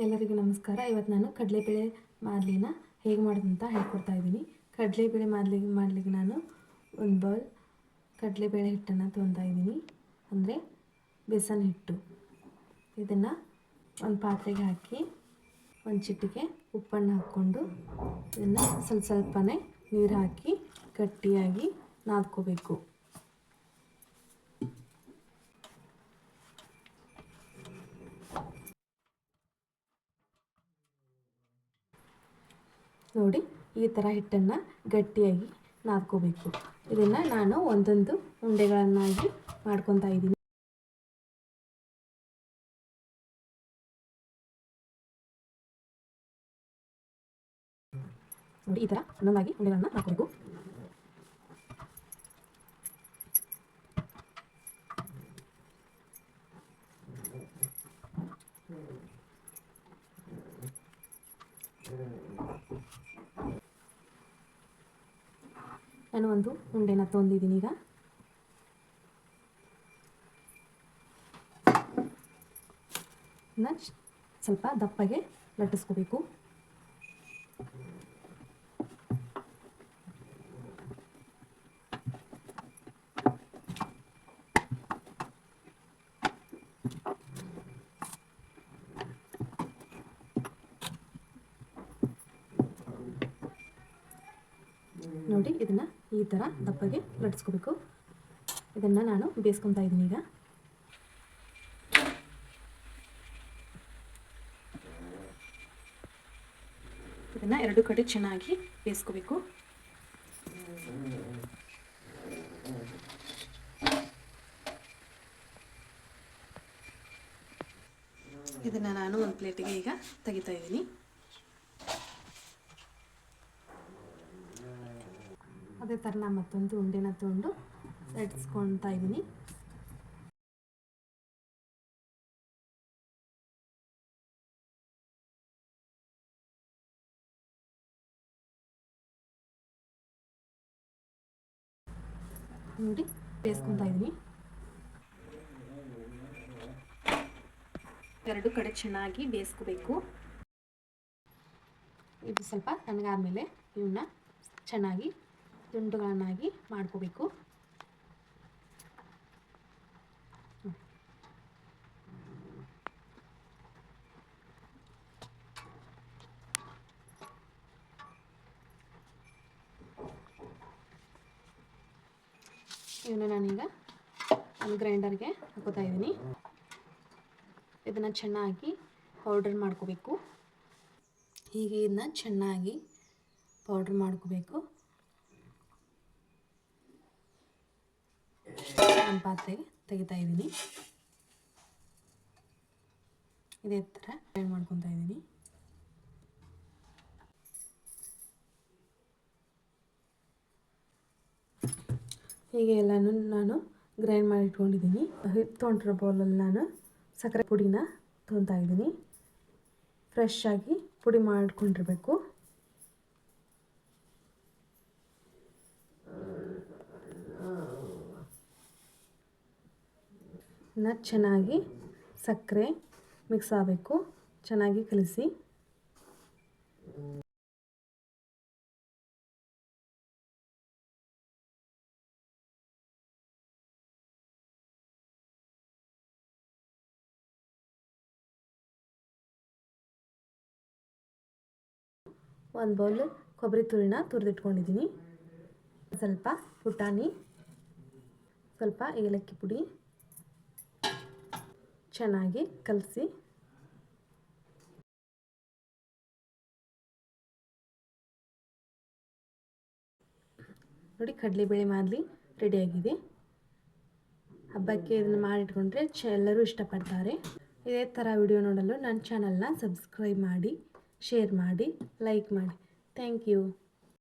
ಎಲ್ಲರಿಗೂ ನಮಸ್ಕಾರ. ಇವತ್ತು ನಾನು ಕಡಲೆಬೇಳೆ ಮಾದಲಿನ ಹೇಗೆ ಮಾಡೋದಂತ ಹೇಳ್ಕೊಡ್ತಾ ಇದ್ದೀನಿ. ಕಡಲೆಬೇಳೆ ಮಾದಲಿ, ಮಾಡಲಿಕ್ಕೆ ನಾನು ಒಂದು ಬೌಲ್ ಕಡಲೆಬೇಳೆ ಹಿಟ್ಟನ್ನು ತೊಗೊತಾ ಇದ್ದೀನಿ. ಅಂದರೆ ಬೇಸನ್ ಹಿಟ್ಟು. ಇದನ್ನು ಒಂದು ಪಾತ್ರೆಗೆ ಹಾಕಿ ಒಂದು ಚಿಟ್ಟಿಗೆ ಉಪ್ಪನ್ನು ಹಾಕ್ಕೊಂಡು ಇದನ್ನು ಸ್ವಲ್ಪ ಸ್ವಲ್ಪನೇ ನೀರು ಹಾಕಿ ಗಟ್ಟಿಯಾಗಿ ನಾದ್ಕೋಬೇಕು. ನೋಡಿ ಈ ಥರ ಹಿಟ್ಟನ್ನು ಗಟ್ಟಿಯಾಗಿ ನಾದ್ಕೋಬೇಕು. ಇದನ್ನು ನಾನು ಒಂದೊಂದು ಉಂಡೆಗಳನ್ನಾಗಿ ಮಾಡ್ಕೊತಾ ಇದ್ದೀನಿ. ನೋಡಿ ಈ ಥರ ಒಂದೊಂದಾಗಿ ಉಂಡೆಗಳನ್ನು ಹಾಕಬೇಕು ನಾನು ಒಂದು ಉಂಡೆನ ತೊಂದಿದ್ದೀನಿ ಈಗ. ಸ್ವಲ್ಪ ದಪ್ಪಗೆ ಲಟ್ಟಿಸ್ಕೋಬೇಕು. ನೋಡಿ, ಇದನ್ನು ಈ ಥರ ದಪ್ಪಗೆ ಲಟ್ಸ್ಕೋಬೇಕು ಇದನ್ನು ನಾನು ಬೇಯಿಸ್ಕೊತಾ ಇದ್ದೀನಿ ಈಗ. ಇದನ್ನು ಎರಡು ಕಡೆ ಚೆನ್ನಾಗಿ ಬೇಯಿಸ್ಕೋಬೇಕು. ಇದನ್ನು ನಾನು ಒಂದು ಪ್ಲೇಟಿಗೆ ಈಗ ತೆಗಿತಾ ಇದ್ದೀನಿ. ಅದೇ ಥರ ನಾನು ಮತ್ತೊಂದು ಉಂಡೆನ ತೊಗೊಂಡು ಲಟ್ಸ್ಕೊಳ್ತಾ ಇದ್ದೀನಿ ನೋಡಿ ಬೇಯಿಸ್ಕೊತಾ ಇದ್ದೀನಿ ಎರಡು ಕಡೆ ಚೆನ್ನಾಗಿ ಬೇಯಿಸ್ಕೋಬೇಕು ಇದು ಸ್ವಲ್ಪ ತಣ್ಣಗಾದ್ಮೇಲೆ ಇವನ್ನ ಚೆನ್ನಾಗಿ ತುಂಡುಗಳನ್ನಾಗಿ ಮಾಡ್ಕೋಬೇಕು. ಇವನ್ನ ನಾನೀಗ ಒಂದು ಗ್ರೈಂಡರ್ಗೆ ಹಾಕೋತಾ ಇದ್ದೀನಿ. ಇದನ್ನು ಚೆನ್ನಾಗಿ ಪೌಡ್ರ್ ಮಾಡ್ಕೋಬೇಕು. ಹೀಗೆ ಇದನ್ನ ಚೆನ್ನಾಗಿ ಪೌಡ್ರ್ ಮಾಡ್ಕೋಬೇಕು. ಒಂದು ಪಾತ್ರೆಗೆ ತೆಗಿತಾ ಇದ್ದೀನಿ. ಇದೇ ಥರ ಫ್ರೈ ಮಾಡ್ಕೊತಾ ಇದ್ದೀನಿ. ಹೀಗೆ ಎಲ್ಲನೂ ನಾನು ಗ್ರೈಂಡ್ ಮಾಡಿ ಇಟ್ಕೊಂಡಿದ್ದೀನಿ. ತೊಗೊಂಡಿರೋ ಬೌಲಲ್ಲಿ ನಾನು ಸಕ್ಕರೆ ಪುಡಿನ ತೊಗೊತಾ ಇದ್ದೀನಿ. ಫ್ರೆಶ್ ಆಗಿ ಪುಡಿ ಮಾಡ್ಕೊಂಡಿರಬೇಕು. ಚೆನ್ನಾಗಿ ಸಕ್ಕರೆ ಮಿಕ್ಸ್ ಆಗಬೇಕು. ಚೆನ್ನಾಗಿ ಕಲಿಸಿ. ಒಂದು ಬೌಲ್ ಕೊಬ್ಬರಿ ತುರಿನ ತುರಿದಿಟ್ಕೊಂಡಿದ್ದೀನಿ ಸ್ವಲ್ಪ ಪುಟಾಣಿ, ಸ್ವಲ್ಪ ಏಲಕ್ಕಿ ಪುಡಿ. ಚೆನ್ನಾಗಿ ಕಲಸಿ. ನೋಡಿ ಕಡಲೆಬೇಳೆ ಮಾದಲಿ ರೆಡಿಯಾಗಿದೆ ಹಬ್ಬಕ್ಕೆ ಇದನ್ನು ಮಾಡಿಟ್ಕೊಂಡ್ರೆ ಚ, ಎಲ್ಲರೂ ಇಷ್ಟಪಡ್ತಾರೆ. ಇದೇ ಥರ ವಿಡಿಯೋ ನೋಡಲು ನನ್ನ ಚಾನಲ್ನ ಸಬ್ಸ್ಕ್ರೈಬ್ ಮಾಡಿ ಶೇರ್ ಮಾಡಿ ಲೈಕ್ ಮಾಡಿ. Thank you